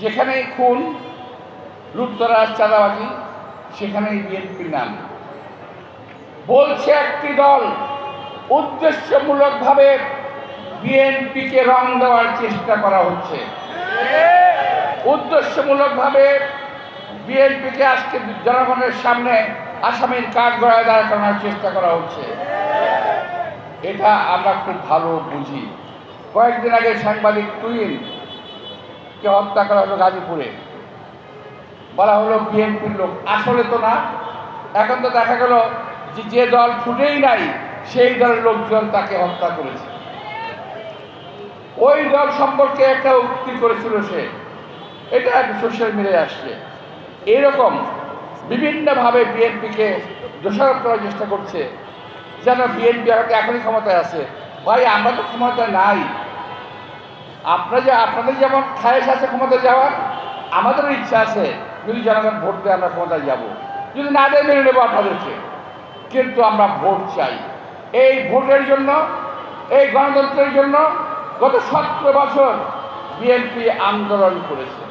যেখানেই খুন, লুটতরাজ, চাঁদাবাজি, সেখানেই বিএনপির নাম। বলছে একটি দল, উদ্দেশ্যমূলকভাবে বিএনপিকে রং দেওয়ার চেষ্টা করা হচ্ছে। উদ্দেশ্যমূলকভাবে বিএনপিকে আজকে জনগণের সামনে আসামির কাঠ গড়ায় দাঁড় করানোর চেষ্টা করা হচ্ছে। এটা আমরা খুব ভালো বুঝি। কয়েকদিন আগে সাংবাদিক টুইন কে হত্যা করা হলো গাজীপুরে? বলা হলো বিএনপির লোক। আসলে তো না। এখন তো দেখা গেল যে যে দল ফুটেই নাই, সেই দলের লোকজন তাকে হত্যা করেছে। ওই দল সম্পর্কে একটা উক্তি করেছিল সে। এটা সোশ্যাল মিডিয়ায় আসছে। এরকম বিভিন্নভাবে বিএনপিকে দোষারোপ করার চেষ্টা করছে। যেন বিএনপি এখনই ক্ষমতায় আছে। ভাই, আমরা তো ক্ষমতায় নাই। আপনারা যে আপনাদের যেমন খায়েশ আছে ক্ষমতা যাওয়ার, আমাদেরও ইচ্ছা আছে, যদি জনগণ ভোট দেয় আমরা ক্ষমতায় যাব। যদি না দেয়, মেনে নেব আপনাদেরকে। কিন্তু আমরা ভোট চাই। এই ভোটের জন্য, এই গণতন্ত্রের জন্য গত সতেরো বছর বিএনপি আন্দোলন করেছে।